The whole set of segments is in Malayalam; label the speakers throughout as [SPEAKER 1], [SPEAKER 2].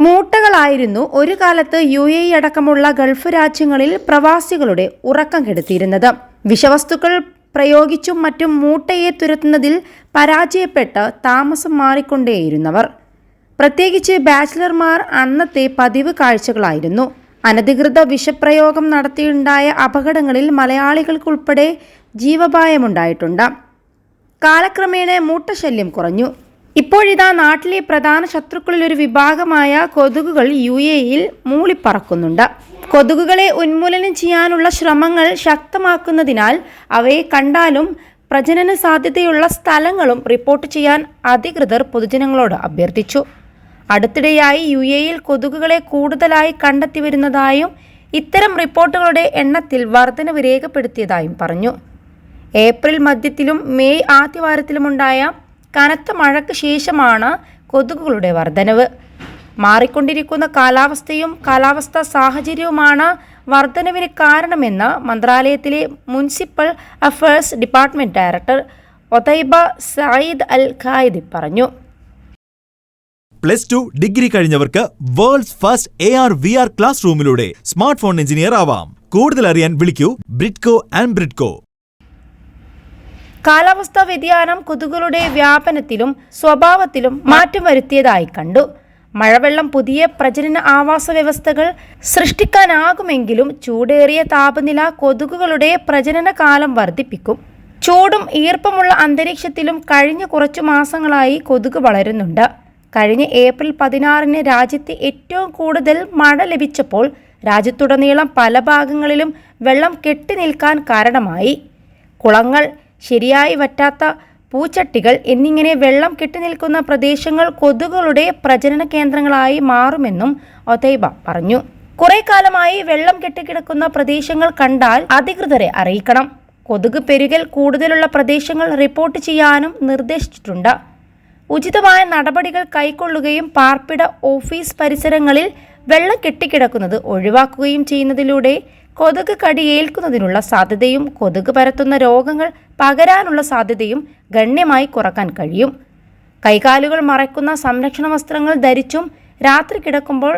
[SPEAKER 1] മൂട്ടകളായിരുന്നു ഒരു കാലത്ത് യു എ അടക്കമുള്ള ഗൾഫ് രാജ്യങ്ങളിൽ പ്രവാസികളുടെ ഉറക്കം കെടുത്തിയിരുന്നത്. വിഷവസ്തുക്കൾ പ്രയോഗിച്ചും മറ്റും മൂട്ടയെ തുരത്തുന്നതിൽ പരാജയപ്പെട്ട് താമസം മാറിക്കൊണ്ടേയിരുന്നവർ. പ്രത്യേകിച്ച് ബാച്ചിലർമാർ അന്നത്തെ പതിവ് കാഴ്ചകളായിരുന്നു. അനധികൃത വിഷപ്രയോഗം നടത്തിയുണ്ടായ അപകടങ്ങളിൽ മലയാളികൾക്കുൾപ്പെടെ ജീവപായമുണ്ടായിട്ടുണ്ട്. കാലക്രമേണ മൂട്ടശല്യം കുറഞ്ഞു. ഇപ്പോഴിതാ നാട്ടിലെ പ്രധാന ശത്രുക്കളിൽ ഒരു വിഭാഗമായ കൊതുകുകൾ യു എയിൽ മൂളിപ്പറക്കുന്നുണ്ട്. കൊതുകുകളെ ഉന്മൂലനം ചെയ്യാനുള്ള ശ്രമങ്ങൾ ശക്തമാക്കുന്നതിനാൽ അവയെ കണ്ടാലും പ്രജനന സാധ്യതയുള്ള സ്ഥലങ്ങളും റിപ്പോർട്ട് ചെയ്യാൻ അധികൃതർ പൊതുജനങ്ങളോട് അഭ്യർത്ഥിച്ചു. അടുത്തിടെയായി യു എയിൽ കൊതുകുകളെ കൂടുതലായി കണ്ടെത്തി വരുന്നതായും ഇത്തരം റിപ്പോർട്ടുകളുടെ എണ്ണത്തിൽ വർധനവ് രേഖപ്പെടുത്തിയതായും പറഞ്ഞു. ഏപ്രിൽ മധ്യത്തിലും മെയ് ആദ്യവാരത്തിലുമുണ്ടായ കനത്ത മഴയ്ക്ക് ശേഷമാണ് കൊതുകുകളുടെ വർധനവ്. മാറിക്കൊണ്ടിരിക്കുന്ന കാലാവസ്ഥയും കാലാവസ്ഥാ സാഹചര്യവുമാണ് വർധനവിന് കാരണമെന്ന് മന്ത്രാലയത്തിലെ municipal affairs department director Otaiba Sayed Al Khaidi പറഞ്ഞു.
[SPEAKER 2] Plus two degree കഴിഞ്ഞവർക്ക് world's first A R V R class റൂമിലൂടെ smart phone engineer ആവാം. കൂടുതൽ അറിയാൻ വിളിക്കൂ ബ്രിഡ്കോ ആൻഡ് ബ്രിഡ്കോ.
[SPEAKER 1] കാലാവസ്ഥാ വ്യതിയാനം കൊതുകുകളുടെ വ്യാപനത്തിലും സ്വഭാവത്തിലും മാറ്റം വരുത്തിയതായി കണ്ടു. മഴവെള്ളം പുതിയ പ്രജനന ആവാസ വ്യവസ്ഥകൾ സൃഷ്ടിക്കാനാകുമെങ്കിലും ചൂടേറിയ താപനില കൊതുകുകളുടെ പ്രജനന കാലം വർദ്ധിപ്പിക്കും. ചൂടും ഈർപ്പമുള്ള അന്തരീക്ഷത്തിലും കഴിഞ്ഞ കുറച്ചു മാസങ്ങളായി കൊതുക് വളരുന്നുണ്ട്. കഴിഞ്ഞ ഏപ്രിൽ പതിനാറിന് രാജ്യത്ത് ഏറ്റവും കൂടുതൽ മഴ ലഭിച്ചപ്പോൾ രാജ്യത്തുടനീളം പല ഭാഗങ്ങളിലും വെള്ളം കെട്ടി നിൽക്കാൻ കാരണമായി. കുളങ്ങൾ ശരിയായി വറ്റാത്ത പൂച്ചട്ടികൾ എന്നിങ്ങനെ വെള്ളം കെട്ടിനിൽക്കുന്ന പ്രദേശങ്ങൾ കൊതുകുകളുടെ പ്രജനന കേന്ദ്രങ്ങളായി മാറുമെന്നും ഒതൈബ പറഞ്ഞു. കുറെ കാലമായി വെള്ളം കെട്ടിക്കിടക്കുന്ന പ്രദേശങ്ങൾ കണ്ടാൽ അധികൃതരെ അറിയിക്കണം. കൊതുക് പെരുകൽ കൂടുതലുള്ള പ്രദേശങ്ങൾ റിപ്പോർട്ട് ചെയ്യാനും നിർദ്ദേശിച്ചിട്ടുണ്ട്. ഉചിതമായ നടപടികൾ കൈക്കൊള്ളുകയും പാർപ്പിട ഓഫീസ് പരിസരങ്ങളിൽ വെള്ളം കെട്ടിക്കിടക്കുന്നത് ഒഴിവാക്കുകയും ചെയ്യുന്നതിലൂടെ കൊതുക് കടിയേൽക്കുന്നതിനുള്ള സാധ്യതയും കൊതുക് പരത്തുന്ന രോഗങ്ങൾ പകരാനുള്ള സാധ്യതയും ഗണ്യമായി കുറയ്ക്കാൻ കഴിയും. കൈകാലുകൾ മറയ്ക്കുന്ന സംരക്ഷണ വസ്ത്രങ്ങൾ ധരിച്ചും രാത്രി കിടക്കുമ്പോൾ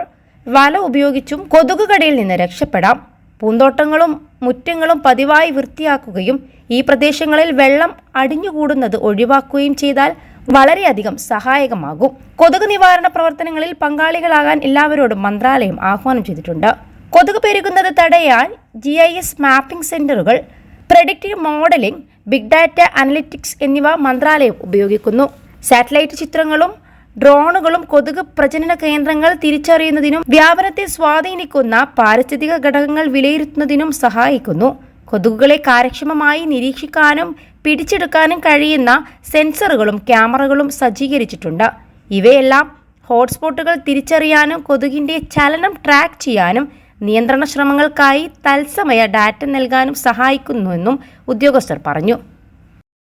[SPEAKER 1] വല ഉപയോഗിച്ചും കൊതുക് കടിയിൽ നിന്ന് രക്ഷപ്പെടാം. പൂന്തോട്ടങ്ങളും മുറ്റങ്ങളും പതിവായി വൃത്തിയാക്കുകയും ഈ പ്രദേശങ്ങളിൽ വെള്ളം അടിഞ്ഞുകൂടുന്നത് ഒഴിവാക്കുകയും ചെയ്താൽ വളരെയധികം സഹായകമാകും. കൊതുക് നിവാരണ പ്രവർത്തനങ്ങളിൽ പങ്കാളികളാകാൻ എല്ലാവരോടും മന്ത്രാലയം ആഹ്വാനം ചെയ്തിട്ടുണ്ട്. കൊതുക് പെരുകുന്നത് തടയാൻ ജി ഐ എസ് മാപ്പിംഗ് സെന്ററുകൾ predictive modelling big data analytics എന്നിവ മന്ത്രാലയം ഉപയോഗിക്കുന്നു. സാറ്റലൈറ്റ് ചിത്രങ്ങളും ഡ്രോണുകളും കൊതുക് പ്രജനന കേന്ദ്രങ്ങൾ തിരിച്ചറിയുന്നതിനും വ്യാപനത്തെ സ്വാധീനിക്കുന്ന പാരിസ്ഥിതിക ഘടകങ്ങൾ വിലയിരുത്തുന്നതിനും സഹായിക്കുന്നു. കൊതുകുകളെ കാര്യക്ഷമമായി നിരീക്ഷിക്കാനും പിടിച്ചെടുക്കാനും കഴിയുന്ന സെൻസറുകളും ക്യാമറകളും സജ്ജീകരിച്ചിട്ടുണ്ട്. ഇവയെല്ലാം ഹോട്ട്സ്പോട്ടുകൾ തിരിച്ചറിയാനും കൊതുകിന്റെ ചലനം ട്രാക്ക് ചെയ്യാനും നിയന്ത്രണ ശ്രമങ്ങൾക്കായി തത്സമയ ഡാറ്റ നൽകാനും സഹായിക്കുന്നുവെന്നും ഉദ്യോഗസ്ഥർ പറഞ്ഞു.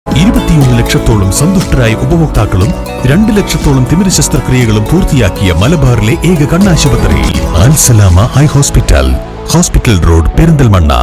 [SPEAKER 3] ഇരുപത്തിയൊന്ന് ലക്ഷത്തോളം സന്തുഷ്ടരായ ഉപഭോക്താക്കളും രണ്ട് ലക്ഷത്തോളം തിമിര ശസ്ത്രക്രിയകളും പൂർത്തിയാക്കിയ മലബാറിലെ ഏക കണ്ണാശുപത്രി ഹോസ്പിറ്റൽ. Hospital road Perinthalmanna.